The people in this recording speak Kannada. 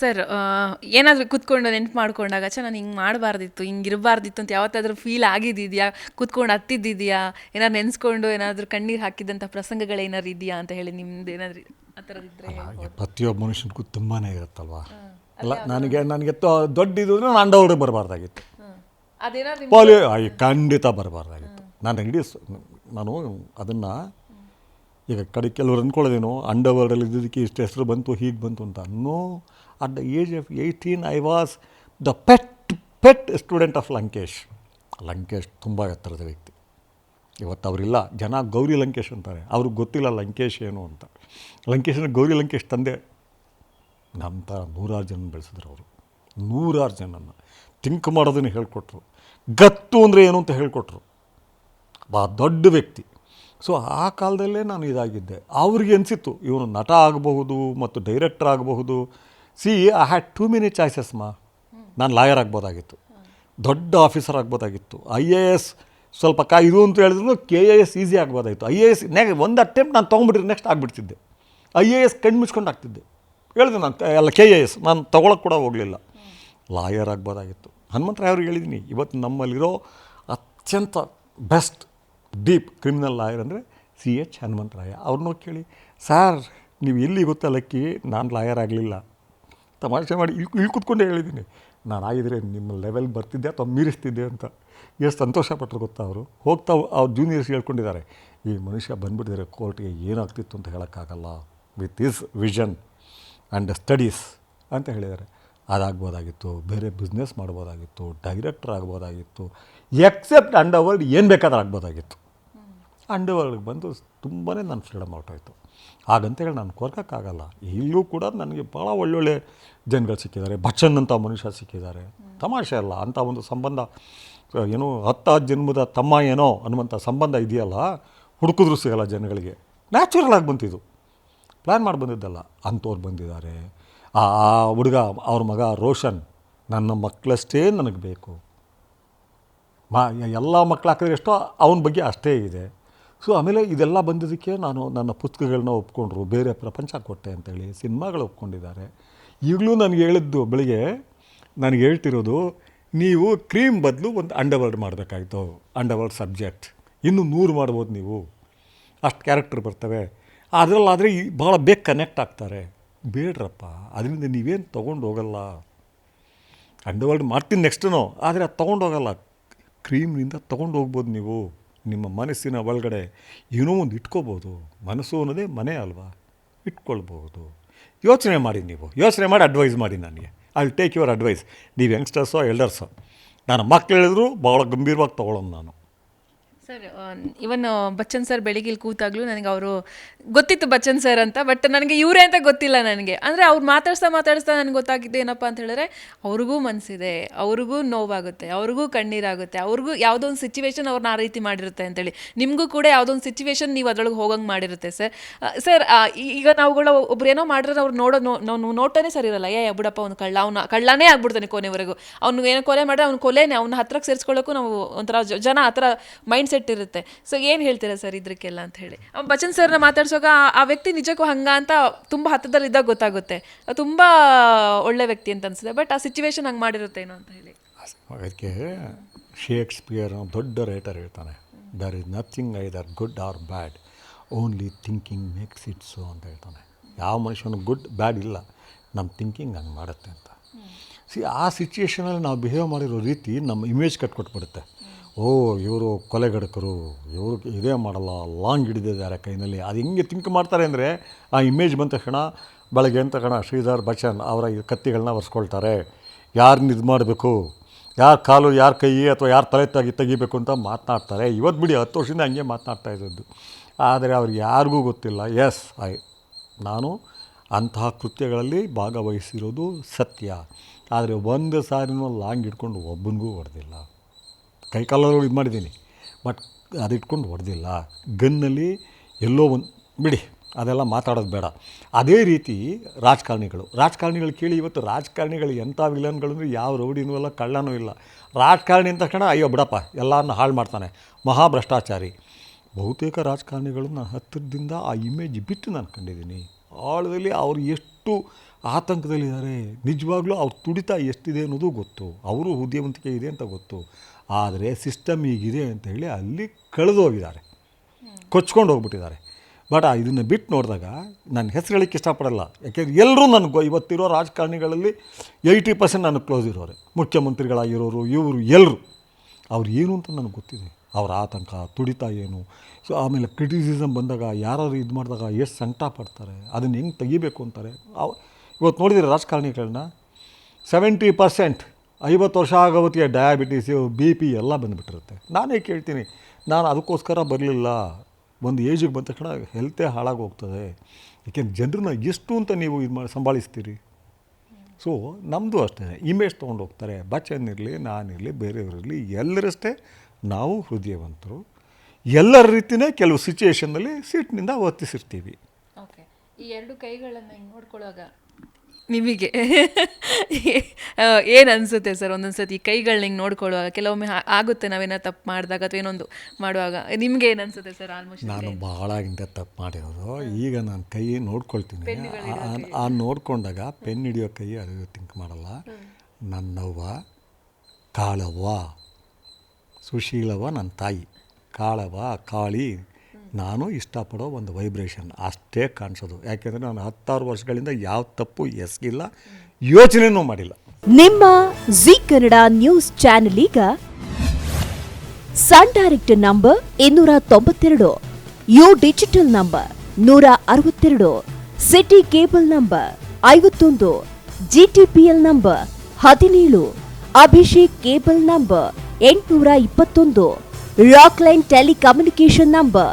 ಸರ್ ಏನಾದರೂ ಕೂತ್ಕೊಂಡು ನೆನ್ಪು ಮಾಡ್ಕೊಂಡಾಗ ಚ ನಾನು ಹಿಂಗೆ ಮಾಡಬಾರ್ದಿತ್ತು ಹಿಂಗೆ ಇರಬಾರ್ದಿತ್ತು ಅಂತ ಯಾವತ್ತಾದ್ರೂ ಫೀಲ್ ಆಗಿದ್ದಿದೆಯಾ? ಕೂತ್ಕೊಂಡು ಹತ್ತಿದ್ದಿದೆಯಾ? ಏನಾದ್ರು ನೆನೆಸ್ಕೊಂಡು ಏನಾದರೂ ಕಣ್ಣೀರು ಹಾಕಿದಂಥ ಪ್ರಸಂಗಗಳು ಏನಾದ್ರು ಇದೆಯಾ ಅಂತ ಹೇಳಿ ನಿಮ್ದು ಏನಾದರೂ ಆ ಥರದಿದ್ದರೆ ಪ್ರತಿಯೊಬ್ಬ ಮನುಷ್ಯನಿಗೂ ತುಂಬಾ ಇರುತ್ತಲ್ವ? ಅಲ್ಲ ನನಗೆ ನನಗೆ ದೊಡ್ಡ ಇದು ನಾನು ಅಂಡವ್ರಿಗೆ ಬರಬಾರ್ದಾಗಿತ್ತು. ಅದೇನಾದ್ರೂ ಪಾಲಿ ಅಯ್ಯ, ಖಂಡಿತ ಬರಬಾರ್ದಾಗಿತ್ತು. ನಾನು ಇಡೀ ನಾನು ಅದನ್ನು ಈಗ ಕಡೆ ಕೆಲವರು ಅಂದ್ಕೊಳ್ಳೋದೇನು ಅಂಡರ್ವರ್ಲ್ಡಲ್ಲಿ ಇದ್ದಿದ್ದಕ್ಕೆ ಇಷ್ಟು ಹೆಸರು ಬಂತು, ಹೀಗೆ ಬಂತು ಅಂತ no at the age of eighteen I was the pet pet student of Lankesh Lankesh ತುಂಬ ಎತ್ತರದ ವ್ಯಕ್ತಿ. ಇವತ್ತು ಅವರಿಲ್ಲ. ಜನ ಗೌರಿ ಲಂಕೇಶ್ ಅಂತಾರೆ. ಅವ್ರಿಗೆ ಗೊತ್ತಿಲ್ಲ ಲಂಕೇಶ್ ಏನು ಅಂತ. ಲಂಕೇಶನ ಗೌರಿ ಲಂಕೇಶ್ ತಂದೆ. ಥರ ನೂರಾರು ಜನ ಬೆಳೆಸಿದ್ರು ಅವರು. ನೂರಾರು ಜನನ. ತಿಂಕ್ ಮಾಡೋದನ್ನು ಹೇಳ್ಕೊಟ್ರು. ಗತ್ತು ಅಂದರೆ ಏನು ಅಂತ ಹೇಳಿಕೊಟ್ರು. ಬಾ, ದೊಡ್ಡ ವ್ಯಕ್ತಿ. ಸೊ ಆ ಕಾಲದಲ್ಲೇ ನಾನು ಇದಾಗಿದ್ದೆ. ಅವ್ರಿಗೆ ಅನಿಸಿತ್ತು ಇವನು ನಟ ಆಗಬಹುದು ಮತ್ತು ಡೈರೆಕ್ಟರ್ ಆಗಬಹುದು. See I had too many choices ಮಾ. ನಾನು ಲಾಯರ್ ಆಗ್ಬೋದಾಗಿತ್ತು. ದೊಡ್ಡ ಆಫೀಸರ್ ಆಗ್ಬೋದಾಗಿತ್ತು. ಐ ಎ ಎಸ್ ಸ್ವಲ್ಪ ಕಾ, ಇದು ಅಂತ ಹೇಳಿದ್ರು ಕೆ ಎ ಎಸ್ ಈಸಿ ಆಗ್ಬೋದಾಗಿತ್ತು. ಐ ಎ ಎಸ್ ನೆ ಒಂದು ಅಟೆಂಪ್ಟ್ ನಾನು ತೊಗೊಂಡ್ಬಿಟ್ರೆ ನೆಕ್ಸ್ಟ್ ಆಗಿಬಿಡ್ತಿದ್ದೆ. ಐ ಎ ಎಸ್ ಕಣ್ಣು ಮುಚ್ಕೊಂಡು ಆಗ್ತಿದ್ದೆ ಹೇಳಿದೆ ನಾನು, ಅಲ್ಲ ಕೆ ಎ ಎಸ್ ನಾನು ತೊಗೊಳಕ್ಕೆ ಕೂಡ ಹೋಗಲಿಲ್ಲ. ಲಾಯರ್ ಆಗ್ಬೋದಾಗಿತ್ತು. ಹನುಮಂತರಾಯವ್ರಿಗೆ ಹೇಳಿದ್ದೀನಿ ಇವತ್ತು ನಮ್ಮಲ್ಲಿರೋ ಅತ್ಯಂತ ಬೆಸ್ಟ್ ಡೀಪ್ ಕ್ರಿಮಿನಲ್ ಲಾಯರ್ ಅಂದರೆ ಸಿ ಎಚ್ ಹನುಮಂತರಾಯ ಅವ್ರನ್ನೂ ಕೇಳಿ, ಸರ್, ನೀವು ಎಲ್ಲಿ ಗೊತ್ತಾ ಲಕ್ಕಿ? ನಾನು ಲಾಯರ್ ಆಗಲಿಲ್ಲ. ತಮಾಷೆ ಮಾಡಿ ಇಲ್ಲಿ ಇಲ್ಲಿ ಕುತ್ಕೊಂಡೇ ಹೇಳಿದ್ದೀನಿ. ನಾನು ಆಗಿದ್ರೆ ನಿಮ್ಮ ಲೆವೆಲ್ ಬರ್ತಿದ್ದೆ ಅಥವಾ ಮೀರಿಸ್ತಿದ್ದೆ ಅಂತ? ಎಷ್ಟು ಸಂತೋಷಪಟ್ಟರು ಗೊತ್ತಾ ಅವರು. ಹೋಗ್ತಾ ಅವ್ರ ಜೂನಿಯರ್ಸ್ ಹೇಳ್ಕೊಂಡಿದ್ದಾರೆ, ಈ ಮನುಷ್ಯ ಬಂದ್ಬಿಟ್ಟಿದ್ದಾರೆ ಕೋರ್ಟ್ಗೆ, ಏನಾಗ್ತಿತ್ತು ಅಂತ ಹೇಳೋಕ್ಕಾಗಲ್ಲ. With his vision and studies, ಅಂತ ಹೇಳಿದ್ದಾರೆ. ಅದಾಗ್ಬೋದಾಗಿತ್ತು, ಬೇರೆ ಬಿಸ್ನೆಸ್ ಮಾಡ್ಬೋದಾಗಿತ್ತು, ಡೈರೆಕ್ಟರ್ ಆಗ್ಬೋದಾಗಿತ್ತು, ಎಕ್ಸೆಪ್ಟ್ ಅಂಡರ್ವರ್ಲ್ಡ್ ಏನು ಬೇಕಾದ್ರೂ ಆಗ್ಬೋದಾಗಿತ್ತು. ಅಂಡರ್ವರ್ಲ್ಡ್ಗೆ ಬಂದು ತುಂಬಾ ನನ್ನ ಫ್ರೀಡಮ್ ಹೊರಟೋಯ್ತು ಹಾಗಂತೇಳಿ ನಾನು ಕೊರ್ಕೋಕ್ಕಾಗಲ್ಲ. ಇಲ್ಲೂ ಕೂಡ ನನಗೆ ಭಾಳ ಒಳ್ಳೊಳ್ಳೆ ಜನಗಳು ಸಿಕ್ಕಿದ್ದಾರೆ. ಬಚ್ಚನ್ ಅಂತ ಮನುಷ್ಯ ಸಿಕ್ಕಿದ್ದಾರೆ. ತಮಾಷೆ ಅಲ್ಲ ಅಂಥ ಒಂದು ಸಂಬಂಧ, ಏನೋ ಹತ್ತು ಜನ್ಮದ ತಮ್ಮ ಏನೋ ಅನ್ನುವಂಥ ಸಂಬಂಧ ಇದೆಯಲ್ಲ, ಹುಡುಕಿದ್ರು ಸಿಗಲ್ಲ ಜನಗಳಿಗೆ. ನ್ಯಾಚುರಲ್ ಆಗಿ ಬಂತಿದ್ದು ಪ್ಲ್ಯಾನ್ ಮಾಡಿ ಬಂದಿದ್ದಲ್ಲ, ಅಂಥವ್ರು ಬಂದಿದ್ದಾರೆ. ಆ ಹುಡುಗ, ಅವ್ರ ಮಗ ರೋಷನ್, ನನ್ನ ಮಕ್ಕಳಷ್ಟೇ ನನಗೆ ಬೇಕು. ಮಾ, ಎಲ್ಲ ಮಕ್ಕಳು ಹಾಕಿದ್ರೆ ಎಷ್ಟೋ, ಅವನ ಬಗ್ಗೆ ಅಷ್ಟೇ ಇದೆ. ಸೊ ಆಮೇಲೆ ಇದೆಲ್ಲ ಬಂದಿದ್ದಕ್ಕೆ ನಾನು ನನ್ನ ಪುಸ್ತಕಗಳನ್ನ ಒಪ್ಕೊಂಡ್ರು. ಬೇರೆ ಪ್ರಪಂಚ ಕೊಟ್ಟೆ ಅಂತೇಳಿ ಸಿನಿಮಾಗಳು ಒಪ್ಕೊಂಡಿದ್ದಾರೆ. ಈಗಲೂ ನನಗೆ ಹೇಳಿದ್ದು ಬೆಳಿಗ್ಗೆ ನನಗೆ ಹೇಳ್ತಿರೋದು, ನೀವು ಕ್ರೀಮ್ ಬದಲು ಒಂದು ಅಂಡರ್ವರ್ಲ್ಡ್ ಮಾಡಬೇಕಾಯ್ತು, ಅಂಡರ್ವರ್ಲ್ಡ್ ಸಬ್ಜೆಕ್ಟ್. ಇನ್ನೂ ನೂರು ಮಾಡ್ಬೋದು ನೀವು. ಅಷ್ಟು ಕ್ಯಾರೆಕ್ಟರ್ ಬರ್ತವೆ. ಅದರಲ್ಲಾದರೆ ಈ ಭಾಳ ಬೇಗ ಕನೆಕ್ಟ್ ಆಗ್ತಾರೆ. ಬೇಡ್ರಪ್ಪ, ಅದರಿಂದ ನೀವೇನು ತೊಗೊಂಡು ಹೋಗಲ್ಲ. ಅಂಡರ್ವರ್ಲ್ಡ್ ಮಾಡ್ತೀನಿ ನೆಕ್ಸ್ಟು ಆದರೆ ಅದು ತೊಗೊಂಡು ಹೋಗಲ್ಲ. ಕ್ರೀಮ್ನಿಂದ ತೊಗೊಂಡು ಹೋಗ್ಬೋದು ನೀವು. ನಿಮ್ಮ ಮನಸ್ಸಿನ ಒಳಗಡೆ ಏನೋ ಒಂದು ಇಟ್ಕೋಬೋದು. ಮನಸ್ಸು ಅನ್ನೋದೇ ಮನೆ ಅಲ್ವಾ? ಇಟ್ಕೊಳ್ಬೋದು ಯೋಚನೆ ಮಾಡಿ ನೀವು. ಯೋಚನೆ ಮಾಡಿ ಅಡ್ವೈಸ್ ಮಾಡಿ ನನಗೆ. ಐ ಟೇಕ್ ಯುವರ್ ಅಡ್ವೈಸ್ ನೀವು ಯಂಗ್ಸ್ಟರ್ಸೋ ಎಲ್ಡರ್ಸೋ ನಾನು ಮಕ್ಕಳು ಹೇಳಿದ್ರು ಭಾಳ ಗಂಭೀರವಾಗಿ ತೊಗೊಳೋನು ನಾನು. ಸರ್ ಇವನ್ ಬಚ್ಚನ್ ಸರ್ ಬೆಳಿಗ್ಗೆ ಕೂತಾಗ್ಲೂ ನನಗೆ ಅವರು ಗೊತ್ತಿತ್ತು ಬಚ್ಚನ್ ಸರ್ ಅಂತ ಬಟ್ ನನಗೆ ಇವರೇ ಅಂತ ಗೊತ್ತಿಲ್ಲ ನನಗೆ. ಅಂದರೆ ಅವ್ರು ಮಾತಾಡ್ಸ್ತಾ ಮಾತಾಡಿಸ್ತಾ ನನಗೆ ಗೊತ್ತಾಗಿದ್ದು ಏನಪ್ಪ ಅಂತ ಹೇಳಿದ್ರೆ, ಅವ್ರಿಗೂ ಮನಸ್ಸಿದೆ ಅವ್ರಿಗೂ ನೋವಾಗುತ್ತೆ, ಅವ್ರಿಗೂ ಕಣ್ಣೀರಾಗುತ್ತೆ, ಅವ್ರಿಗೂ ಯಾವುದೋ ಒಂದು ಸಿಚುವೇಶನ್ ಅವ್ರನ್ನ ಆ ರೀತಿ ಮಾಡಿರುತ್ತೆ ಅಂತೇಳಿ. ನಿಮಗೂ ಕೂಡ ಯಾವುದೋ ಒಂದು ಸಿಚುವೇಶನ್ ನೀವು ಅದರೊಳಗೆ ಹೋಗಂಗೆ ಮಾಡಿರುತ್ತೆ ಸರ್. ಸರ್ ಈಗ ನಾವುಗಳ ಒಬ್ರು ಏನೋ ಮಾಡಿದ್ರೆ ಅವ್ರು ನೋಡೋ ನಾವು ನೋಟನೇ ಸರಿ ಇರಲ್ಲ. ಏ ಬಿಡಪ್ಪ, ಅವ್ನು ಕಳ್ಳ, ಅವ್ನು ಕಳ್ಳನೇ ಆಗ್ಬಿಡ್ತಾನೆ ಕೊನೆವರೆಗೂ. ಅವ್ನು ಏನೋ ಕೊಲೆ ಮಾಡಿದ್ರೆ ಅವ್ನು ಕೊಲೆನೇ, ಅವ್ನ ಹತ್ರಕ್ಕೆ ಸೇರಿಸ್ಕೊಳ್ಳೋಕ್ಕೂ ನಾವು ಒಂಥರ ಜನ ಆ ಥರ ಮೈಂಡ್ ಸೆಟ್ ಇರುತ್ತೆ. ಸೊ ಏನು ಹೇಳ್ತೀರಾ ಸರ್ ಇದಕ್ಕೆಲ್ಲ ಅಂತ ಹೇಳಿ? ಬಚನ್ ಸರ್ನ ಮಾತಾಡ್ಸೋಕೆ ಆ- ವ್ಯಕ್ತಿ ನಿಜಕ್ಕೂ ಹಂಗ ಅಂತ ತುಂಬ ಹತ್ತದಲ್ಲಿದ್ದಾಗ ಗೊತ್ತಾಗುತ್ತೆ. ತುಂಬ ಒಳ್ಳೆ ವ್ಯಕ್ತಿ ಅಂತ ಅನ್ಸುತ್ತೆ. ಬಟ್ ಆ ಸಿಚುವೇಶನ್ ಹಂಗೆ ಮಾಡಿರುತ್ತೇನೋ ಅಂತ ಹೇಳಿ. ಅದಕ್ಕೆ ಶೇಕ್ಸ್ಪಿಯರ್ ದೊಡ್ಡ ರೈಟರ್ ಹೇಳ್ತಾನೆ. There is nothing there good or bad only thinking makes it so ಅಂತ ಹೇಳ್ತಾನೆ. ಯಾವ ಮನುಷ್ಯನು ಗುಡ್ ಬ್ಯಾಡ್ ಇಲ್ಲ. ನಮ್ಮ ಥಿಂಕಿಂಗ್ ಹಂಗೆ ಮಾಡುತ್ತೆ ಅಂತ. ಸಿ ಆ ಸಿಚುಯೇಷನಲ್ಲಿ ನಾವು ಬಿಹೇವ್ ಮಾಡಿರೋ ರೀತಿ ನಮ್ಮ ಇಮೇಜ್ ಕಟ್ಕೊಟ್ಬಿಡುತ್ತೆ ಓ, ಇವರು ಕೊಲೆಗಡಕರು ಇವರು ಇದೇ ಮಾಡಲ್ಲ, ಲಾಂಗ್ ಹಿಡಿದಿದ್ದಾರೆ ಕೈನಲ್ಲಿ. ಅದು ಹೆಂಗೆ ತಿಂಕ್ ಮಾಡ್ತಾರೆ ಅಂದರೆ, ಆ ಇಮೇಜ್ ಬಂದ ತಕ್ಷಣ ಬೆಳಗ್ಗೆ ಅಂತ ಕಣ ಶ್ರೀಧರ್ ಬಚ್ಚನ್ ಅವರ ಕತ್ತಿಗಳನ್ನ ಒರೆಸ್ಕೊಳ್ತಾರೆ. ಯಾರನ್ನ ಇದು ಮಾಡಬೇಕು? ಯಾರ ಕಾಲು, ಯಾರ ಕೈ ಅಥವಾ ಯಾರ ತಲೆ ತೆಗಿ, ತೆಗಿಬೇಕು ಅಂತ ಮಾತನಾಡ್ತಾರೆ. ಇವತ್ತು ಬಿಡಿ ಹತ್ತು ವರ್ಷದಿಂದ ಹಂಗೆ ಮಾತನಾಡ್ತಾ ಇದ್ದದ್ದು. ಆದರೆ ಅವ್ರಿಗೆ ಯಾರಿಗೂ ಗೊತ್ತಿಲ್ಲ. ಎಸ್ ಐ ನಾನು ಅಂತಹ ಕೃತ್ಯಗಳಲ್ಲಿ ಭಾಗವಹಿಸಿರೋದು ಸತ್ಯ. ಆದರೆ ಒಂದು ಸಾರಿನೂ ಲಾಂಗ್ ಇಟ್ಕೊಂಡು ಒಬ್ಬನಿಗೂ ಹೊಡೆದಿಲ್ಲ. ಕೈಕಾಲಲ್ಲೂ ಇದು ಮಾಡಿದ್ದೀನಿ. ಬಟ್ ಅದು ಇಟ್ಕೊಂಡು ಹೊಡೆದಿಲ್ಲ. ಗನ್ನಲ್ಲಿ ಎಲ್ಲೋ ಒಂದು, ಬಿಡಿ, ಅದೆಲ್ಲ ಮಾತಾಡೋದು ಬೇಡ. ಅದೇ ರೀತಿ ರಾಜಕಾರಣಿಗಳು. ರಾಜಕಾರಣಿಗಳು ಕೇಳಿ ಇವತ್ತು ರಾಜಕಾರಣಿಗಳು ಎಂಥ ವಿಲನ್ಗಳು ಅಂದರೆ ಯಾವ ರೌಡಿನೂ ಇಲ್ಲ ಕಳ್ಳನೂ ಇಲ್ಲ. ರಾಜಕಾರಣಿ ಅಂತ ತಕ್ಷಣ, ಅಯ್ಯೋ ಬಿಡಪ್ಪ, ಎಲ್ಲರನ್ನ ಹಾಳು ಮಾಡ್ತಾನೆ. ಮಹಾಭ್ರಷ್ಟಾಚಾರಿ ಬಹುತೇಕ ರಾಜಕಾರಣಿಗಳು ನಾನು ಹತ್ತಿರದಿಂದ ಆ ಇಮೇಜ್ ಬಿಟ್ಟು ನಾನು ಕಂಡಿದ್ದೀನಿ. ಆಳದಲ್ಲಿ ಅವರು ಎಷ್ಟು ಆತಂಕದಲ್ಲಿದ್ದಾರೆ. ನಿಜವಾಗ್ಲೂ ಅವ್ರ ತುಡಿತ ಎಷ್ಟಿದೆ ಅನ್ನೋದು ಗೊತ್ತು. ಅವರು ಉದ್ಯಮಂತಿಕೆ ಇದೆ ಅಂತ ಗೊತ್ತು. ಆದರೆ ಸಿಸ್ಟಮ್ ಹೀಗಿದೆ ಅಂತ ಹೇಳಿ ಅಲ್ಲಿ ಕಳೆದೋಗಿದ್ದಾರೆ. ಕೊಚ್ಕೊಂಡು ಹೋಗ್ಬಿಟ್ಟಿದ್ದಾರೆ. ಬಟ್ ಇದನ್ನು ಬಿಟ್ಟು ನೋಡಿದಾಗ ನನ್ನ ಹೆಸರು ಹೇಳಕ್ಕೆ ಇಷ್ಟಪಡಲ್ಲ. ಯಾಕೆಂದ್ರೆ ಎಲ್ಲರೂ ನನಗೆ ಇವತ್ತಿರೋ ರಾಜಕಾರಣಿಗಳಲ್ಲಿ ಏಯ್ಟಿ ಪರ್ಸೆಂಟ್ ನನಗೆ ಕ್ಲೋಸ್ ಇರೋರೆ. ಮುಖ್ಯಮಂತ್ರಿಗಳಾಗಿರೋರು, ಇವರು ಎಲ್ಲರೂ ಅವ್ರು ಏನು ಅಂತ ನನಗೆ ಗೊತ್ತಿದೆ. ಅವ್ರ ಆತಂಕ, ತುಡಿತ ಏನು? ಸೊ ಆಮೇಲೆ ಕ್ರಿಟಿಸಿಸಮ್ ಬಂದಾಗ ಯಾರು ಇದು ಮಾಡಿದಾಗ ಎಷ್ಟು ಸಂಕಟ ಪಡ್ತಾರೆ? ಅದನ್ನು ಹೆಂಗೆ ತೆಗಿಬೇಕು ಅಂತಾರೆ? ಅವ ಇವತ್ತು ನೋಡಿದರೆ ರಾಜಕಾರಣಿಗಳನ್ನ? ಸೆವೆಂಟಿ ಪರ್ಸೆಂಟ್ ಐವತ್ತು ವರ್ಷ ಆಗೋವತ್ತಿಗೆ ಡಯಾಬಿಟೀಸು ಬಿ ಪಿ ಎಲ್ಲ ಬಂದುಬಿಟ್ಟಿರುತ್ತೆ. ನಾನೇ ಕೇಳ್ತೀನಿ, ನಾನು ಅದಕ್ಕೋಸ್ಕರ ಬರಲಿಲ್ಲ. ಒಂದು ಏಜಿಗೆ ಬಂದ ತಕ್ಷಣ ಹೆಲ್ತೇ ಹಾಳಾಗಿ ಹೋಗ್ತದೆ ಏಕೆಂದ್ರೆ ಜನರನ್ನ ಎಷ್ಟು ಅಂತ ನೀವು ಇದು ಮಾಡಿ ಸಂಭಾಳಿಸ್ತೀರಿ? ಸೊ ನಮ್ಮದು ಅಷ್ಟೇ ಇಮೇಜ್ ತೊಗೊಂಡು ಹೋಗ್ತಾರೆ ಬಚ್ಚನ್ ಇರಲಿ ನಾನಿರಲಿ, ಬೇರೆಯವರಿರಲಿ, ಎಲ್ಲರಷ್ಟೇ ನಾವು ಹೃದಯವಂತರು. ಎಲ್ಲರ ರೀತಿಯೇ ಕೆಲವು ಸಿಚುವೇಷನ್ನಲ್ಲಿ ಸೀಟ್ನಿಂದ ವರ್ತಿಸಿರ್ತೀವಿ. ಓಕೆ ಈ ಎರಡು ಕೈಗಳನ್ನು ನೋಡ್ಕೊಳ್ಳುವಾಗ ನಿಮಗೆ? ಏನು ಅನಿಸುತ್ತೆ ಸರ್ ಒಂದೊಂದು ಸತಿ ಕೈಗಳನ್ನ ಹಿಂಗೆ ನೋಡ್ಕೊಳ್ಳುವಾಗ ಕೆಲವೊಮ್ಮೆ ಆಗುತ್ತೆ ನಾವೇನೋ ತಪ್ಪು ಮಾಡಿದಾಗ ಅಥವಾ ಏನೊಂದು ಮಾಡುವಾಗ. ನಿಮಗೆ ಏನು ಅನಿಸುತ್ತೆ ಸರ್ ಆಲ್ಮೋಸ್ಟ್ ನಾನು ಬಹಳ ಹಿಂದೆ ತಪ್ಪು ಮಾಡಿರೋದು. ಈಗ ನಾನು ಕೈ ನೋಡ್ಕೊಳ್ತೀನಿ. ಆ- ಆ ನೋಡ್ಕೊಂಡಾಗ ಪೆನ್ ಹಿಡಿಯೋ ಕೈ ಅದು ಥಿಂಕ್ ಮಾಡಲ್ಲ. ನನ್ನವ್ವ ಕಾಳವ್ವ ಸುಶೀಲವ್ವ ನನ್ನ ತಾಯಿ. ಕಾಳವ್ವ ಕಾಳಿ ನಾನು ಇಷ್ಟಪಡೋ ಒಂದು ವೈಬ್ರೇಷನ್ ಅಷ್ಟೇ ಕಾಣಿಸೋದು. ಯಾಕೆಂದರೆ ನಾನು ಹತ್ತಾರು ವರ್ಷಗಳಿಂದ ಯಾವ ತಪ್ಪು ಎಸಗಿಲ್ಲ, ಯೋಚನೆನೂ ಮಾಡಿಲ್ಲ. ನಿಮ್ಮ ಜಿ ಕನ್ನಡ ನ್ಯೂಸ್ ಚಾನೆಲ್ ಈಗ ಸನ್ ಡೈರೆಕ್ಟ್ ನಂಬರ್ ಇನ್ನೂರ ತೊಂಬತ್ತೆರಡು ಯು ಡಿಜಿಟಲ್ ನಂಬರ್ ನೂರ ಅರವತ್ತೆರಡು ಸಿಟಿ ಕೇಬಲ್ ನಂಬರ್ ಐವತ್ತೊಂದು, ಜಿಟಿಪಿಎಲ್ ನಂಬರ್ ಹದಿನೇಳು, ಅಭಿಷೇಕ್ ಕೇಬಲ್ ನಂಬರ್ ಎಂಟುನೂರ ಇಪ್ಪತ್ತೊಂದು ರಾಕ್ಲೈನ್ ಟೆಲಿಕಮ್ಯುನಿಕೇಶನ್ ನಂಬರ್